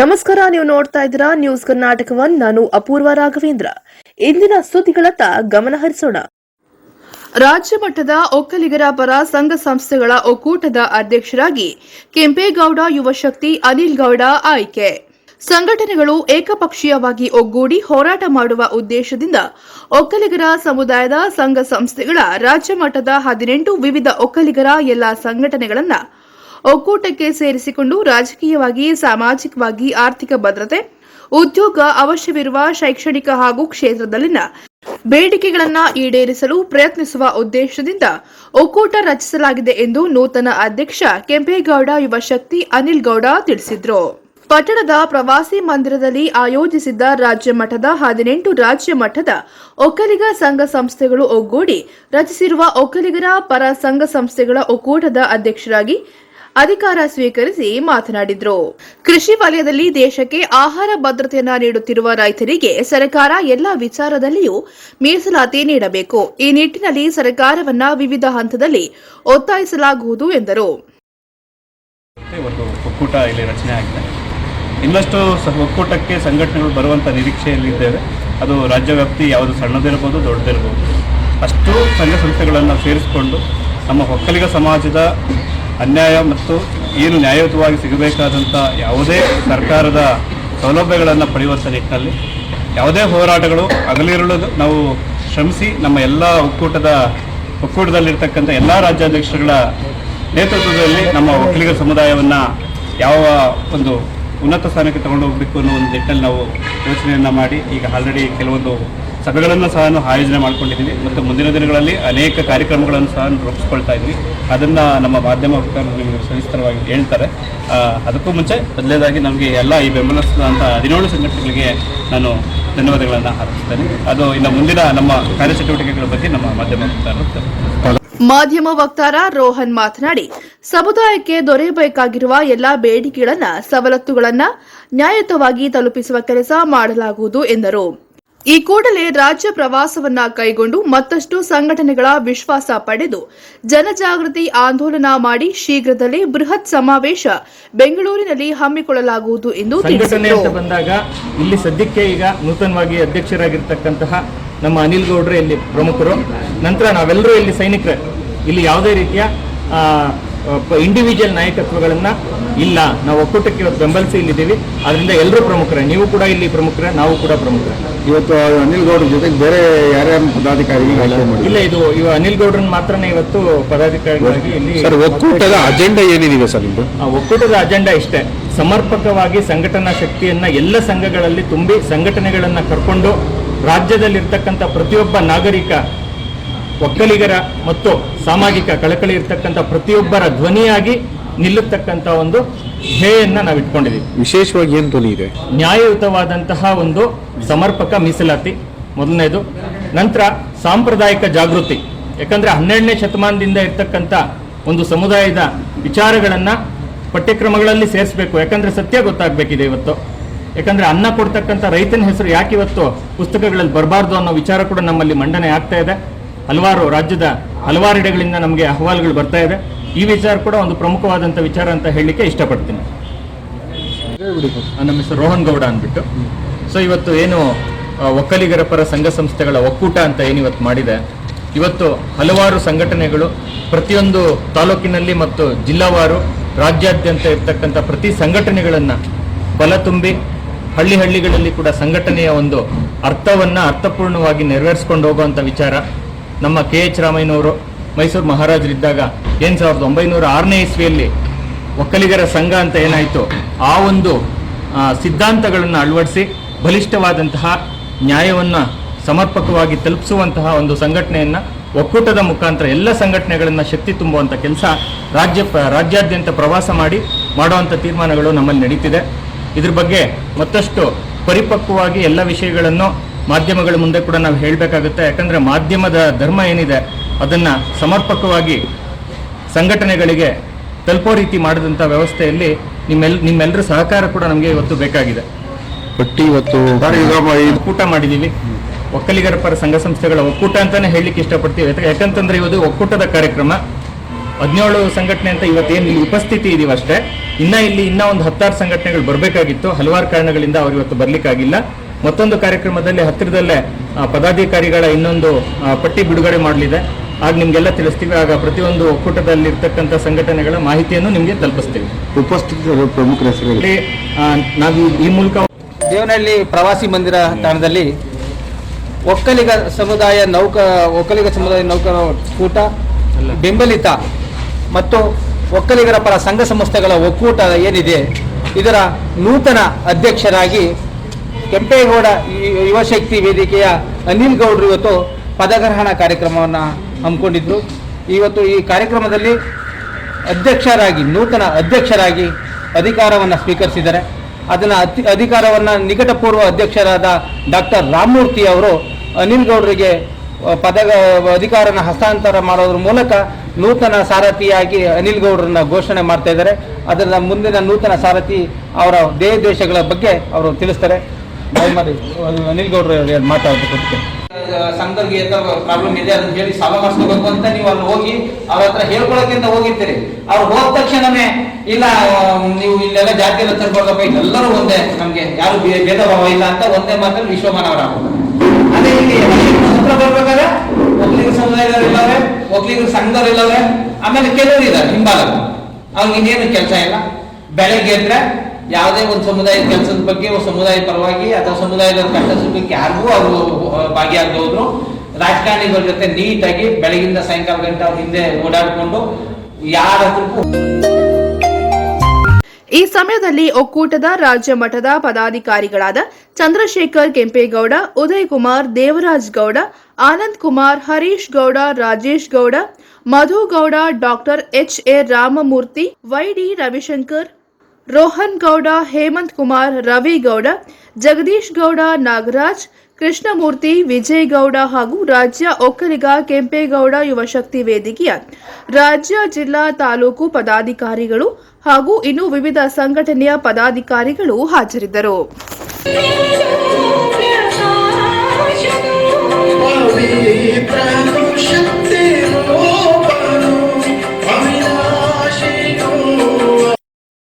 ನಮಸ್ಕಾರ, ನೀವು ನೋಡ್ತಾ ಇದ್ದೀರಾ ನ್ಯೂಸ್ ಕರ್ನಾಟಕ ಒನ್ ನಾನು ಅಪೂರ್ವ ರಾಘವೇಂದ್ರ. ಇಂದಿನ ಸುದ್ದಿಗಳತ್ತ ಗಮನ ಹರಿಸೋಣ. ರಾಜ್ಯ ಮಟ್ಟದ ಒಕ್ಕಲಿಗರ ಪರ ಸಂಘ ಸಂಸ್ಥೆಗಳ ಒಕ್ಕೂಟದ ಅಧ್ಯಕ್ಷರಾಗಿ ಕೆಂಪೇಗೌಡ ಯುವಶಕ್ತಿ ಅನಿಲ್ ಗೌಡ ಆಯ್ಕೆ. ಸಂಘಟನೆಗಳು ಏಕಪಕ್ಷೀಯವಾಗಿ ಒಗ್ಗೂಡಿ ಹೋರಾಟ ಮಾಡುವ ಉದ್ದೇಶದಿಂದ ಒಕ್ಕಲಿಗರ ಸಮುದಾಯದ ಸಂಘ ಸಂಸ್ಥೆಗಳ ರಾಜ್ಯ ಮಟ್ಟದ ಹದಿನೆಂಟು ವಿವಿಧ ಒಕ್ಕಲಿಗರ ಎಲ್ಲಾ ಸಂಘಟನೆಗಳನ್ನು ಒಕ್ಕೂಟಕ್ಕೆ ಸೇರಿಸಿಕೊಂಡು ರಾಜಕೀಯವಾಗಿ, ಸಾಮಾಜಿಕವಾಗಿ ಆರ್ಥಿಕ ಭದ್ರತೆ, ಉದ್ಯೋಗ ಅವಶ್ಯವಿರುವ ಶೈಕ್ಷಣಿಕ ಹಾಗೂ ಕ್ಷೇತ್ರದಲ್ಲಿನ ಬೇಡಿಕೆಗಳನ್ನು ಈಡೇರಿಸಲು ಪ್ರಯತ್ನಿಸುವ ಉದ್ದೇಶದಿಂದ ಒಕ್ಕೂಟ ರಚಿಸಲಾಗಿದೆ ಎಂದು ನೂತನ ಅಧ್ಯಕ್ಷ ಕೆಂಪೇಗೌಡ ಯುವಶಕ್ತಿ ಅನಿಲ್ ಗೌಡ ತಿಳಿಸಿದರು. ಪಟ್ಟಣದ ಪ್ರವಾಸಿ ಮಂದಿರದಲ್ಲಿ ಆಯೋಜಿಸಿದ್ದ ರಾಜ್ಯ ಮಟ್ಟದ ಹದಿನೆಂಟು ರಾಜ್ಯ ಮಟ್ಟದ ಒಕ್ಕಲಿಗ ಸಂಘ ಸಂಸ್ಥೆಗಳು ಒಗ್ಗೂಡಿ ರಚಿಸಿರುವ ಒಕ್ಕಲಿಗರ ಪರ ಸಂಘ ಸಂಸ್ಥೆಗಳ ಒಕ್ಕೂಟದ ಅಧ್ಯಕ್ಷರಾಗಿ ಅಧಿಕಾರ ಸ್ವೀಕರಿಸಿ ಮಾತನಾಡಿದರು. ಕೃಷಿ ವಲಯದಲ್ಲಿ ದೇಶಕ್ಕೆ ಆಹಾರ ಭದ್ರತೆಯನ್ನ ನೀಡುತ್ತಿರುವ ರೈತರಿಗೆ ಸರ್ಕಾರ ಎಲ್ಲ ವಿಚಾರದಲ್ಲಿಯೂ ಮೀಸಲಾತಿ ನೀಡಬೇಕು. ಈ ನಿಟ್ಟಿನಲ್ಲಿ ಸರ್ಕಾರವನ್ನ ವಿವಿಧ ಹಂತದಲ್ಲಿ ಒತ್ತಾಯಿಸಲಾಗುವುದು ಎಂದರು. ಒಂದು ಇನ್ನಷ್ಟು ಒಕ್ಕೂಟಕ್ಕೆ ಸಂಘಟನೆಗಳು ಬರುವಂಥ ನಿರೀಕ್ಷೆಯಲ್ಲಿದ್ದೇವೆ. ಅದು ರಾಜ್ಯ ವ್ಯಾಪ್ತಿ ಯಾವುದು ಸಣ್ಣದಿರ್ಬೋದು, ದೊಡ್ಡದಿರ್ಬೋದು. ಅಷ್ಟು ಸಂಘ ಸಂಸ್ಥೆಗಳನ್ನು ಸೇರಿಸಿಕೊಂಡು ನಮ್ಮ ಒಕ್ಕಲಿಗ ಸಮಾಜದ ಅನ್ಯಾಯ ಮತ್ತು ಏನು ನ್ಯಾಯಯುತವಾಗಿ ಸಿಗಬೇಕಾದಂಥ ಯಾವುದೇ ಸರ್ಕಾರದ ಸೌಲಭ್ಯಗಳನ್ನು ಪಡೆಯುವಂಥ ನಿಟ್ಟಿನಲ್ಲಿ ಯಾವುದೇ ಹೋರಾಟಗಳು ಅಗಲಿರುಳು ನಾವು ಶ್ರಮಿಸಿ ನಮ್ಮ ಎಲ್ಲ ಒಕ್ಕೂಟದ ಒಕ್ಕೂಟದಲ್ಲಿರ್ತಕ್ಕಂಥ ಎಲ್ಲ ರಾಜ್ಯಾಧ್ಯಕ್ಷರುಗಳ ನೇತೃತ್ವದಲ್ಲಿ ನಮ್ಮ ಒಕ್ಕಲಿಗ ಸಮುದಾಯವನ್ನು ಯಾವ ಒಂದು ಉನ್ನತ ಸ್ಥಾನಕ್ಕೆ ತಗೊಂಡು ಹೋಗಬೇಕು ಅನ್ನೋ ಒಂದು ನಿಟ್ಟಲ್ಲಿ ನಾವು ಯೋಚನೆಯನ್ನು ಮಾಡಿ ಈಗ ಆಲ್ರೆಡಿ ಕೆಲವೊಂದು ಸಭೆಗಳನ್ನು ಸಹ ನಾವು ಆಯೋಜನೆ ಮಾಡ್ಕೊಂಡಿದ್ದೀವಿ ಮತ್ತು ಮುಂದಿನ ದಿನಗಳಲ್ಲಿ ಅನೇಕ ಕಾರ್ಯಕ್ರಮಗಳನ್ನು ಸಹ ರೂಪಿಸ್ಕೊಳ್ತಾ ಇದ್ವಿ ಅದನ್ನು ನಮ್ಮ ಮಾಧ್ಯಮ ವಕ್ತಾರರು ನಿಮಗೆ ಸವಿಸ್ತರವಾಗಿ ಹೇಳ್ತಾರೆ ಅದಕ್ಕೂ ಮುಂಚೆ ಮೊದಲೇದಾಗಿ ನಮಗೆ ಎಲ್ಲ ಈ ಬೆಂಬಲಿಸಿದಂಥ ಹದಿನೇಳು ಸಂಘಟನೆಗಳಿಗೆ ನಾನು ಧನ್ಯವಾದಗಳನ್ನು ಅರ್ಪಿಸ್ತೇನೆ ಅದು ಇನ್ನು ಮುಂದಿನ ನಮ್ಮ ಕಾರ್ಯಚಟುವಟಿಕೆಗಳ ಬಗ್ಗೆ ನಮ್ಮ ಮಾಧ್ಯಮ ವಕ್ತಾರರು. ಮಾಧ್ಯಮ ವಕ್ತಾರ ರೋಹನ್ ಮಾತನಾಡಿ, ಸಮುದಾಯಕ್ಕೆ ದೊರೆಯಬೇಕಾಗಿರುವ ಎಲ್ಲಾ ಬೇಡಿಕೆಗಳನ್ನ, ಸವಲತ್ತುಗಳನ್ನ ನ್ಯಾಯಯುತವಾಗಿ ತಲುಪಿಸುವ ಕೆಲಸ ಮಾಡಲಾಗುವುದು ಎಂದರು. ಈ ಕೂಡಲೇ ರಾಜ್ಯ ಪ್ರವಾಸವನ್ನ ಕೈಗೊಂಡು ಮತ್ತಷ್ಟು ಸಂಘಟನೆಗಳ ವಿಶ್ವಾಸ ಪಡೆದು ಜನಜಾಗೃತಿ ಆಂದೋಲನ ಮಾಡಿ ಶೀಘ್ರದಲ್ಲೇ ಬೃಹತ್ ಸಮಾವೇಶ ಬೆಂಗಳೂರಿನಲ್ಲಿ ಹಮ್ಮಿಕೊಳ್ಳಲಾಗುವುದು ಎಂದು ಬಂದಾಗ, ಇಲ್ಲಿ ಸದ್ಯಕ್ಕೆ ಈಗ ನೂತನವಾಗಿ ಅಧ್ಯಕ್ಷರಾಗಿರ್ತಕ್ಕಂತಹ ನಮ್ಮ ಅನಿಲ್ ಗೌಡ್ರೆ ಇಲ್ಲಿ ಪ್ರಮುಖರು. ನಂತರ ನಾವೆಲ್ಲರೂ ಇಲ್ಲಿ ಸೈನಿಕರೇ. ಇಲ್ಲಿ ಯಾವುದೇ ರೀತಿಯ ಇಂಡಿವಿಜುವಲ್ ನಾಯಕತ್ವಗಳನ್ನ ಇಲ್ಲ. ನಾವು ಒಕ್ಕೂಟಕ್ಕೆ ಇವತ್ತು ಬೆಂಬಲಿಸಿ ಇಲ್ಲಿದ್ದೀವಿ. ಅದರಿಂದ ಎಲ್ಲರೂ ಪ್ರಮುಖರೇ. ನೀವು ಕೂಡ ಇಲ್ಲಿ ಪ್ರಮುಖರೇ ನಾವು ಕೂಡ ಪ್ರಮುಖರೇ. ಇವತ್ತು ಅನಿಲ್ ಗೌಡ್ರ ಜೊತೆಗೆ ಬೇರೆ ಯಾರ್ಯಾರು ಪದಾಧಿಕಾರಿಗಳು ಆಯ್ಕೆ ಇಲ್ಲ. ಇದು ಇವ ಅನಿಲ್ ಗೌಡ್ರನ್ನ ಮಾತ್ರನೇ ಇವತ್ತು ಪದಾಧಿಕಾರಿಗಳಾಗಿ ಇಲ್ಲಿ ಒಕ್ಕೂಟದ ಅಜೆಂಡಾ ಏನಿದೆ ಸರ್ ಇದು ಆ ಒಕ್ಕೂಟದ ಅಜೆಂಡಾ ಇಷ್ಟೇ. ಸಮರ್ಪಕವಾಗಿ ಸಂಘಟನಾ ಶಕ್ತಿಯನ್ನ ಎಲ್ಲ ಸಂಘಗಳಲ್ಲಿ ತುಂಬಿ ಸಂಘಟನೆಗಳನ್ನ ಕರ್ಕೊಂಡು ರಾಜ್ಯದಲ್ಲಿರ್ತಕ್ಕಂಥ ಪ್ರತಿಯೊಬ್ಬ ನಾಗರಿಕ ಒಕ್ಕಲಿಗರ ಮತ್ತು ಸಾಮಾಜಿಕ ಕಳಕಳಿ ಇರ್ತಕ್ಕಂಥ ಪ್ರತಿಯೊಬ್ಬರ ಧ್ವನಿಯಾಗಿ ನಿಲ್ಲುತ್ತಕ್ಕಂಥ ಒಂದು ಧ್ಯೇಯನ್ನ ನಾವು ಇಟ್ಕೊಂಡಿದ್ದೀವಿ ವಿಶೇಷವಾಗಿ ಏನು ಧ್ವನಿ ಇದೆ? ನ್ಯಾಯಯುತವಾದಂತಹ ಒಂದು ಸಮರ್ಪಕ ಮೀಸಲಾತಿ. ಮೊದಲನೇದು ನಂತರ ಸಾಂಪ್ರದಾಯಿಕ ಜಾಗೃತಿ. ಯಾಕಂದ್ರೆ ಹನ್ನೆರಡನೇ ಶತಮಾನದಿಂದ ಇರ್ತಕ್ಕಂಥ ಒಂದು ಸಮುದಾಯದ ವಿಚಾರಗಳನ್ನು ಪಠ್ಯಕ್ರಮಗಳಲ್ಲಿ ಸೇರಿಸಬೇಕು. ಯಾಕಂದ್ರೆ ಸತ್ಯ ಗೊತ್ತಾಗಬೇಕಿದೆ ಇವತ್ತು. ಯಾಕಂದ್ರೆ ಅನ್ನ ಕೊಡ್ತಕ್ಕಂಥ ರೈತನ ಹೆಸರು ಯಾಕೆ ಇವತ್ತು ಪುಸ್ತಕಗಳಲ್ಲಿ ಬರಬಾರ್ದು ಅನ್ನೋ ವಿಚಾರ ಕೂಡ ನಮ್ಮಲ್ಲಿ ಮಂಡನೆ ಆಗ್ತಾ ಇದೆ. ಹಲವಾರು ರಾಜ್ಯದ ಹಲವಾರೆಡೆಗಳಿಂದ ನಮಗೆ ಅಹವಾಲುಗಳು ಬರ್ತಾ ಇದೆ. ಈ ವಿಚಾರ ಕೂಡ ಒಂದು ಪ್ರಮುಖವಾದಂಥ ವಿಚಾರ ಅಂತ ಹೇಳಲಿಕ್ಕೆ ಇಷ್ಟಪಡ್ತೀನಿ. ನಮ್ಮ ಹೆಸರು ರೋಹನ್ ಗೌಡ ಅಂದ್ಬಿಟ್ಟು. ಸೊ ಇವತ್ತು ಏನು ಒಕ್ಕಲಿಗರ ಪರ ಸಂಘ ಸಂಸ್ಥೆಗಳ ಒಕ್ಕೂಟ ಅಂತ ಏನು ಇವತ್ತು ಮಾಡಿದೆ. ಇವತ್ತು ಹಲವಾರು ಸಂಘಟನೆಗಳು ಪ್ರತಿಯೊಂದು ತಾಲೂಕಿನಲ್ಲಿ ಮತ್ತು ಜಿಲ್ಲಾವಾರು ರಾಜ್ಯಾದ್ಯಂತ ಇರ್ತಕ್ಕಂಥ ಪ್ರತಿ ಸಂಘಟನೆಗಳನ್ನು ಬಲ ತುಂಬಿ ಹಳ್ಳಿ ಹಳ್ಳಿಗಳಲ್ಲಿ ಕೂಡ ಸಂಘಟನೆಯ ಒಂದು ಅರ್ಥವನ್ನು ಅರ್ಥಪೂರ್ಣವಾಗಿ ನೆರವೇರಿಸ್ಕೊಂಡು ಹೋಗುವಂಥ ವಿಚಾರ. ನಮ್ಮ ಕೆ ಎಚ್ ರಾಮಯ್ಯನವರು, ಮೈಸೂರು ಮಹಾರಾಜರಿದ್ದಾಗ ಏನ್ ಸಾವಿರದ ಒಂಬೈನೂರ ಆರನೇ ಇಸ್ವಿಯಲ್ಲಿ ಒಕ್ಕಲಿಗರ ಸಂಘ ಅಂತ ಏನಾಯಿತು? ಆ ಒಂದು ಸಿದ್ಧಾಂತಗಳನ್ನು ಅಳವಡಿಸಿ ಬಲಿಷ್ಠವಾದಂತಹ ನ್ಯಾಯವನ್ನು ಸಮರ್ಪಕವಾಗಿ ತಲುಪಿಸುವಂತಹ ಒಂದು ಸಂಘಟನೆಯನ್ನ ಒಕ್ಕೂಟದ ಮುಖಾಂತರ ಎಲ್ಲ ಸಂಘಟನೆಗಳನ್ನ ಶಕ್ತಿ ತುಂಬುವಂಥ ಕೆಲಸ ರಾಜ್ಯ, ರಾಜ್ಯಾದ್ಯಂತ ಪ್ರವಾಸ ಮಾಡಿ ಮಾಡುವಂಥ ತೀರ್ಮಾನಗಳು ನಮ್ಮಲ್ಲಿ ನಡೀತಿದೆ. ಇದ್ರ ಬಗ್ಗೆ ಮತ್ತಷ್ಟು ಪರಿಪಕ್ವವಾಗಿ ಎಲ್ಲ ವಿಷಯಗಳನ್ನು ಮಾಧ್ಯಮಗಳ ಮುಂದೆ ಕೂಡ ನಾವು ಹೇಳಬೇಕಾಗುತ್ತೆ. ಯಾಕಂದ್ರೆ ಮಾಧ್ಯಮದ ಧರ್ಮ ಏನಿದೆ ಅದನ್ನ ಸಮರ್ಪಕವಾಗಿ ಸಂಘಟನೆಗಳಿಗೆ ತಲುಪೋ ರೀತಿ ಮಾಡಿದಂಥ ವ್ಯವಸ್ಥೆಯಲ್ಲಿ ನಿಮ್ಮೆಲ್ ನಿಮ್ಮೆಲ್ಲರ ಸಹಕಾರ ಕೂಡ ನಮಗೆ ಇವತ್ತು ಬೇಕಾಗಿದೆ. ಇವತ್ತು ಒಕ್ಕೂಟ ಮಾಡಿದ್ದೀವಿ ಒಕ್ಕಲಿಗರ ಪರ ಸಂಘ ಸಂಸ್ಥೆಗಳ ಒಕ್ಕೂಟ ಅಂತಾನೆ ಹೇಳಲಿಕ್ಕೆ ಇಷ್ಟಪಡ್ತೀವಿ. ಯಾಕೆ- ಯಾಕಂತಂದ್ರೆ ಇವತ್ತು ಒಕ್ಕೂಟದ ಕಾರ್ಯಕ್ರಮ ಹದಿನೇಳು ಸಂಘಟನೆ ಅಂತ ಇವತ್ತೇನು ಇಲ್ಲಿ ಉಪಸ್ಥಿತಿ ಇದೀವಿ ಅಷ್ಟೇ. ಇನ್ನ ಇಲ್ಲಿ ಇನ್ನ ಒಂದು ಹತ್ತಾರು ಸಂಘಟನೆಗಳು ಬರಬೇಕಾಗಿತ್ತು. ಹಲವಾರು ಕಾರಣಗಳಿಂದ ಅವರು ಇವತ್ತು ಬರ್ಲಿಕ್ಕಾಗಿಲ್ಲ. ಮತ್ತೊಂದು ಕಾರ್ಯಕ್ರಮದಲ್ಲಿ ಹತ್ತಿರದಲ್ಲೇ ಆ, ಪದಾಧಿಕಾರಿಗಳ ಇನ್ನೊಂದು ಪಟ್ಟಿ ಬಿಡುಗಡೆ ಮಾಡಲಿದೆ. ಆಗ ನಿಮ್ಗೆಲ್ಲ ತಿಳಿಸ್ತೀವಿ. ಆಗ ಪ್ರತಿಯೊಂದು ಒಕ್ಕೂಟದಲ್ಲಿ ಇರ್ತಕ್ಕಂಥ ಸಂಘಟನೆಗಳ ಮಾಹಿತಿಯನ್ನು ನಿಮಗೆ ತಲುಪಿಸ್ತೀವಿ. ಉಪಸ್ಥಿತಿ ಪ್ರಮುಖ ನಾವು ಈ- ಈ ಮೂಲಕ ದೇವನಹಳ್ಳಿ ಪ್ರವಾಸಿ ಮಂದಿರ ತಾಣದಲ್ಲಿ ಒಕ್ಕಲಿಗ ಸಮುದಾಯ ನೌಕ ಒಕ್ಕಲಿಗ ಸಮುದಾಯ ನೌಕರ ಕೂಟ ಬೆಂಬಲಿತ ಮತ್ತು ಒಕ್ಕಲಿಗರ ಪರ ಸಂಘ ಸಂಸ್ಥೆಗಳ ಒಕ್ಕೂಟ ಏನಿದೆ, ಇದರ ನೂತನ ಅಧ್ಯಕ್ಷರಾಗಿ ಕೆಂಪೇಗೌಡ ಯುವಶಕ್ತಿ ವೇದಿಕೆಯ ಅನಿಲ್ ಗೌಡ್ರು ಇವತ್ತು ಪದಗ್ರಹಣ ಕಾರ್ಯಕ್ರಮವನ್ನು ಹಮ್ಮಿಕೊಂಡಿದ್ದರು ಇವತ್ತು ಈ ಕಾರ್ಯಕ್ರಮದಲ್ಲಿ ಅಧ್ಯಕ್ಷರಾಗಿ, ನೂತನ ಅಧ್ಯಕ್ಷರಾಗಿ ಅಧಿಕಾರವನ್ನು ಸ್ವೀಕರಿಸಿದ್ದಾರೆ. ಅದನ್ನು ಅತಿ, ಅಧಿಕಾರವನ್ನು ನಿಕಟಪೂರ್ವ ಅಧ್ಯಕ್ಷರಾದ ಡಾಕ್ಟರ್ ರಾಮಮೂರ್ತಿ ಅವರು ಅನಿಲ್ ಗೌಡರಿಗೆ ಪದ ಅಧಿಕಾರನ ಹಸ್ತಾಂತರ ಮಾಡೋದ್ರ ಮೂಲಕ ನೂತನ ಸಾರಥಿಯಾಗಿ ಅನಿಲ್ ಗೌಡ್ರನ್ನ ಘೋಷಣೆ ಮಾಡ್ತಾ ಇದ್ದಾರೆ. ಅದರ ಮುಂದಿನ ನೂತನ ಸಾರಥಿ ಅವರ ದೇಹ ದೇಶಗಳ ಬಗ್ಗೆ ಅವರು ತಿಳಿಸ್ತಾರೆ. ಅನಿಲ್ ಗೌಡರು ಸಂಘರ್ಗೆ ಸಂಘರಿಗೆ ಪ್ರಾಬ್ಲಮ್ ಇದೆ ಅದನ್ನ ಹೇಳಿ ಸಾಲ ಮಾಡಿಸ್ಕೋಬೇಕು ಅಂತ ನೀವು ಅಲ್ಲಿ ಹೋಗಿ ಅವ್ರ ಹತ್ರ ಹೇಳ್ಕೊಳಕ್ಕಿಂತ ಹೋಗಿರ್ತೀರಿ. ಅವ್ರು ಹೋದ ತಕ್ಷಣನೇ ಇಲ್ಲ, ನೀವು ಇಲ್ಲೆಲ್ಲ ಜಾತಿ ಎಲ್ಲ ತರ್ಕೊಳ್ದಪ್ಪ ಎಲ್ಲರೂ ಒಂದೇ, ನಮ್ಗೆ ಯಾರು ಭೇದ ಭಾವ ಇಲ್ಲ ಅಂತ ಒಂದೇ ಮಾತ್ರ ವಿಶ್ವಮಾನವರ ಅದೇ ಇಲ್ಲಿ ಬರ್ಬೇಕಾದ್ರೆ ಒಕ್ಕಲಿಗ ಸಮುದಾಯದವ್ರು ಇಲ್ಲವ್ರೆ ಒಕ್ಕಲಿಗರ ಸಂಘದವ್ರು ಇಲ್ಲವ್ರೆ ಆಮೇಲೆ ಕೆಲವರು ಇದ್ದಾರೆ, ಹಿಂಬಾಲಕ. ಅವ್ರಿಗೆ ಇನ್ನೇನು ಕೆಲಸ ಇಲ್ಲ. ಬೆಳಗ್ಗೆ ಎದ್ರೆ ಯಾವುದೇ ಒಂದು ಸಮುದಾಯದ ಕೆಲಸದ ಬಗ್ಗೆ, ಒಂದು ಸಮುದಾಯ ಪರವಾಗಿ ಅಥವಾ ಸಮುದಾಯದ ಕಷ್ಟ ಸುಖಕ್ಕೆ ಯಾರಿಗೂ ಅವರು ಭಾಗಿಯಾಗದೆ ಹೋದ್ರು ರಾಜಕಾರಣಿಗಳ ಜೊತೆ ನೀಟಾಗಿ ಬೆಳಗಿಂದ ಸಾಯಂಕಾಲ ಗಂಟೆ ಅವ್ರ ಹಿಂದೆ ಓಡಾಡಿಕೊಂಡು ಯಾರ ಹತ್ರಕ್ಕೂ ಈ ಸಮಯದಲ್ಲಿ ಒಕ್ಕೂಟದ ರಾಜ್ಯ ಮಠದ ಪದಾಧಿಕಾರಿಗಳಾದ Chandrashekar Kempegowda Uday Kumar Devaraj Gowda, Anand Kumar, Harish Gowda, Rajesh Gowda, Madhu Gowda, doctor H A Ramamurthy Y D Ravishankar, Rohan Gowda, Hemanth Kumar, Ravi Gowda, Jagadish Gowda, Nagaraj, Krishnamurthy, Vijay Gowda ಹಾಗೂ ರಾಜ್ಯ ಒಕ್ಕಲಿಗ ಕೆಂಪೇಗೌಡ ಯುವಶಕ್ತಿ ವೇದಿಕೆಯ ರಾಜ್ಯ ಜಿಲ್ಲಾ ತಾಲೂಕು ಪದಾಧಿಕಾರಿಗಳು ಹಾಗೂ ಇನ್ನು ವಿವಿಧ ಸಂಘಟನೆಯ ಪದಾಧಿಕಾರಿಗಳು ಹಾಜರಿದ್ದರು.